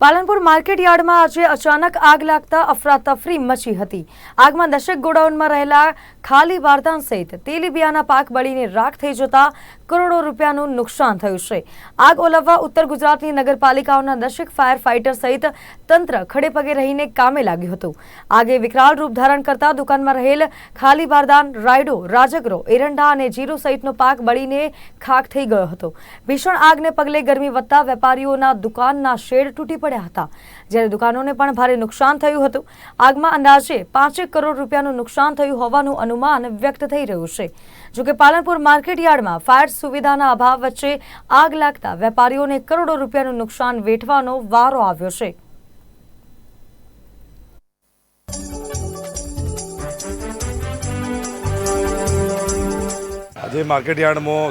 Palanpur market યાર્ડમાં આજે અચાનક આગ લાગતા અફરાતફરી મચી હતી. આગમાં દશક ગોડાઉનમાં રહેલા ખાલી બારદાન સહિત તેલીબિયાના પાક બળીને રાખ થઈ જતા કરોડો રૂપિયાનું નુકસાન થયું છે. આગ ઓલવવા ઉત્તર ગુજરાતની નગરપાલિકાઓના દશક ફાયર ફાઇટર સહિત તંત્ર ખડેપગે રહીને કામે લાગ્યું હતું. આગે વિકરાળ રૂપ ધારણ કરતા દુકાનમાં રહેલ ખાલી બારદાન રાયડો, રાજગરો, એરંડા અને જીરો સહિતનો પાક બળીને ખાક થઈ ગયો હતો. ભીષણ આગને પગલે ગરમી વધતા વેપારીઓના દુકાનના શેડ તૂટી પડ્યા. હતા. જ્યારે દુકાનોને પણ ભારે નુકસાન થયું હતું. આગમાં અંદાજે પાંચેક કરોડ રૂપિયાનું નુકસાન થયું હોવાનું અનુમાન વ્યક્ત થઈ રહ્યું છે. જોકે પાલનપુર માર્કેટ યાર્ડમાં ફાયર સુવિધાના અભાવ વચ્ચે આગ લાગતા વેપારીઓને કરોડો રૂપિયાનું નુકસાન વેઠવાનો વારો આવ્યો છે. આજે માર્કેટ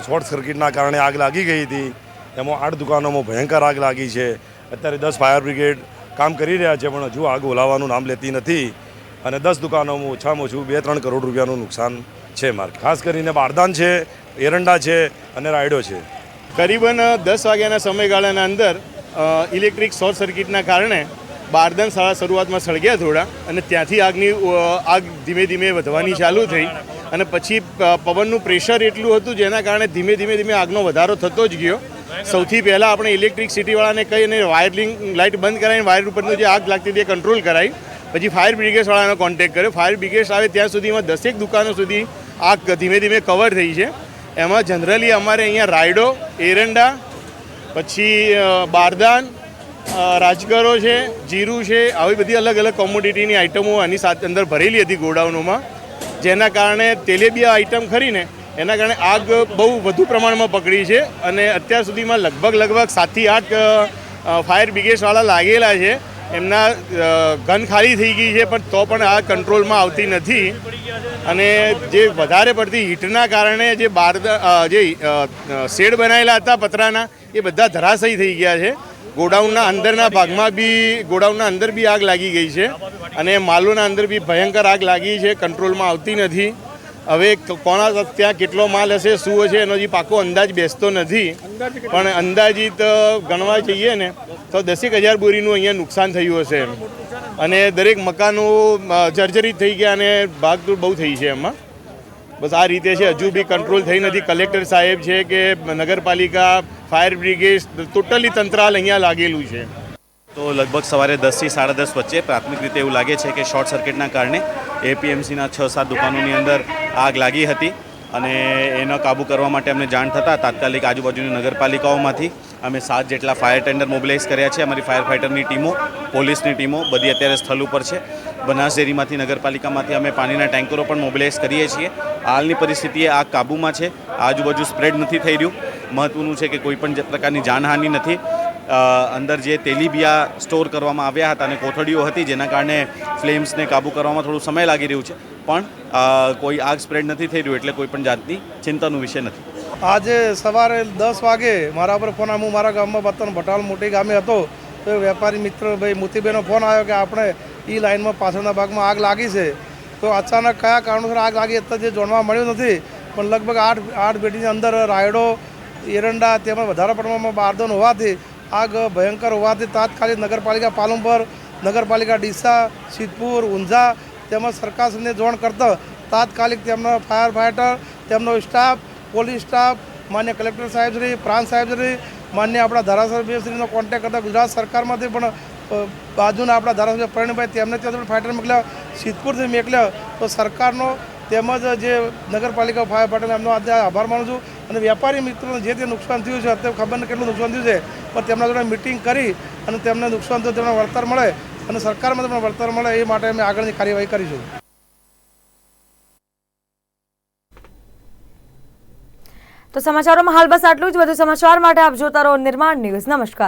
શોર્ટ સર્કિટના કારણે આગ લાગી ગઈ હતી. એમાં આઠ દુકાનોમાં ભયંકર આગ લાગી છે. અત્યારે દસ ફાયર બ્રિગેડ કામ કરી રહ્યા છે, પણ હજુ આગ ઓલાવવાનું નામ લેતી નથી. અને દસ દુકાનોમાં ઓછામાં ઓછું બે ત્રણ કરોડ રૂપિયાનું નુકસાન છે માર્કેટ ખાસ કરીને બારદાન છે, એરંડા છે અને રાયડો છે. કરીબન દસ વાગ્યાના સમયગાળાના અંદર ઇલેક્ટ્રિક શોર્ટ સર્કિટના કારણે બારદાન શાળા શરૂઆતમાં સળગ્યા થોડા અને ત્યાંથી આગની આગ ધીમે ધીમે વધવાની ચાલુ થઈ. અને પછી પવનનું પ્રેશર એટલું હતું જેના કારણે ધીમે ધીમે ધીમે આગનો વધારો થતો જ ગયો. સૌથી પહેલાં આપણે ઇલેક્ટ્રિકસિટીવાળાને કહી અને વાયરિંગ લાઇટ બંધ કરાવીને વાયર ઉપરનું જે આગ લાગતી હતી કંટ્રોલ કરાવી. પછી ફાયર બ્રિગેડવાળાનો કોન્ટેક્ટ કર્યો. ફાયર બ્રિગેડ આવે ત્યાં સુધીમાં દસેક દુકાનો સુધી આગ ધીમે ધીમે કવર થઈ છે. એમાં જનરલી અમારે અહીંયા રાયડો, એરંડા, પછી બારદાન રાજગરો છે, જીરું છે, આવી બધી અલગ અલગ કોમોડિટીની આઇટમો આની સાથે અંદર ભરેલી હતી ગોડાઉનોમાં. જેના કારણે તેલેબિયા આઇટમ ખરીને એના કારણે આગ બહુ વધુ પ્રમાણમાં પકડી છે અને અત્યાર સુધીમાં લગભગ લગભગ સાતથી આઠ ફાયર બ્રિગેડવાળા લાગેલા છે. એમના ઘન ખાલી થઈ ગઈ છે પણ તો પણ આ કંટ્રોલમાં આવતી નથી. અને જે વધારે પડતી હીટના કારણે જે બાર જે શેડ બનાવેલા હતા પતરાના, એ બધા ધરાશયી થઈ ગયા છે. ગોડાઉનના અંદરના ભાગમાં બી, ગોડાઉનના અંદર બી આગ લાગી ગઈ છે. અને માલોના અંદર બી ભયંકર આગ લાગી છે, કંટ્રોલમાં આવતી નથી. હવે કોણા ત્યાં કેટલો માલ હશે, શું હશે, એનો જે પાકો અંદાજ બેસતો નથી. પણ અંદાજિત ગણવા જઈએ ને, તો દસેક હજાર બોરીનું અહીંયા નુકસાન થયું હશે એમ. અને દરેક મકાનો જર્જરિત થઈ ગયા અને ભાગદોડ બહુ થઈ છે એમાં. બસ આ રીતે છે, હજુ બી કંટ્રોલ થઈ નથી. કલેક્ટર સાહેબ છે કે નગરપાલિકા ફાયર બ્રિગેડ ટોટલી તંત્રાલ અહીંયા લાગેલું છે. તો લગભગ સવારે દસથી સાડા દસ વચ્ચે પ્રાથમિક રીતે એવું લાગે છે કે શોર્ટ સર્કિટના કારણે એપીએમસીના છ સાત દુકાનોની અંદર આગ લાગી હતી અને એનો કાબૂ કરવા માટે અમને જાણ થતાં તાત્કાલિક આજુબાજુની નગરપાલિકાઓમાંથી અમે સાત જેટલા ફાયર ટેન્ડર મોબિલાઇઝ કર્યા છે. અમારી ફાયર ફાઇટરની ટીમો, પોલીસની ટીમો બધી અત્યારે સ્થળ ઉપર છે. બનાસડેરીમાંથી નગરપાલિકામાંથી અમે પાણીના ટેન્કરો પણ મોબિલાઇઝ કરીએ છીએ. હાલની પરિસ્થિતિએ આગ કાબૂમાં છે. આજુબાજુ સ્પ્રેડ નથી થઈ રહ્યું. મહત્વનું છે કે કોઈપણ પ્રકારની જાનહાનિ નથી. અંદર જે તેલીબિયા સ્ટોર કરવામાં આવ્યા હતા અને કોથળીઓ હતી જેના કારણે ફ્લેમ્સને કાબૂ કરવામાં થોડું સમય લાગી રહ્યું છે. પણ કોઈ આગ સ્પ્રેડ નથી થઈ રહ્યું એટલે કોઈ પણ જાતની ચિંતાનો વિષય નથી. આજે સવારે દસ વાગે મારા પર ફોન, હું મારા ગામમાં બતન ભટાલ મોટી ગામે હતો, તો વેપારી મિત્ર ભાઈ મોતીભાઈનો ફોન આવ્યો કે આપણે એ લાઇનમાં પાછળના ભાગમાં આગ લાગી છે. તો અચાનક કયા કારણોસર આગ લાગી અત્યારે જે જાણવા મળ્યું નથી, પણ લગભગ આઠ આઠ પેટીની અંદર રાયડો, એરંડા તેમજ વધારે પ્રમાણમાં બારદોન હોવાથી આગ ભયંકર હોવાથી તાત્કાલિક નગરપાલિકા પાલનપુર, નગરપાલિકા ડીસા, સિદ્ધપુર, ઊંઝા તેમજ સરકારશ્રીને જાણ કરતા તાત્કાલિક તેમનો ફાયર ફાઇટર તેમનો સ્ટાફ, પોલીસ સ્ટાફ, માન્ય કલેક્ટર સાહેબશ્રી, પ્રાંત સાહેબશ્રી, માન્ય આપણા ધારાસભ્યશ્રીનો કોન્ટેક્ટ કરતા ગુજરાત સરકારમાંથી પણ બાજુના આપણા ધારાસભ્ય પ્રવીણભાઈ તેમને ત્યાંથી ફાઇટર મોકલ્યા, સિદ્ધપુરથી મોકલ્યા. તો સરકારનો તેમજ જે નગરપાલિકા ફાયર ફાઇટર એમનો આજે આભાર માનું છું. અને વેપારી મિત્રોને જે તે નુકસાન થયું છે, અત્યારે ખબર નથી કેટલું નુકસાન થયું છે, પણ તેમના જોડે મિટિંગ કરી અને તેમને નુકસાન થયું, તેમના વળતર મળે. અને સરકારમાં તેમને વળતર મળે એ માટે અમે આગળની કાર્યવાહી કરીશું. તો સમાચારોમાં હાલ બસ આટલું જ. વધુ સમાચાર માટે આપ જોતા રહો નિર્માણ ન્યૂઝ. નમસ્કાર.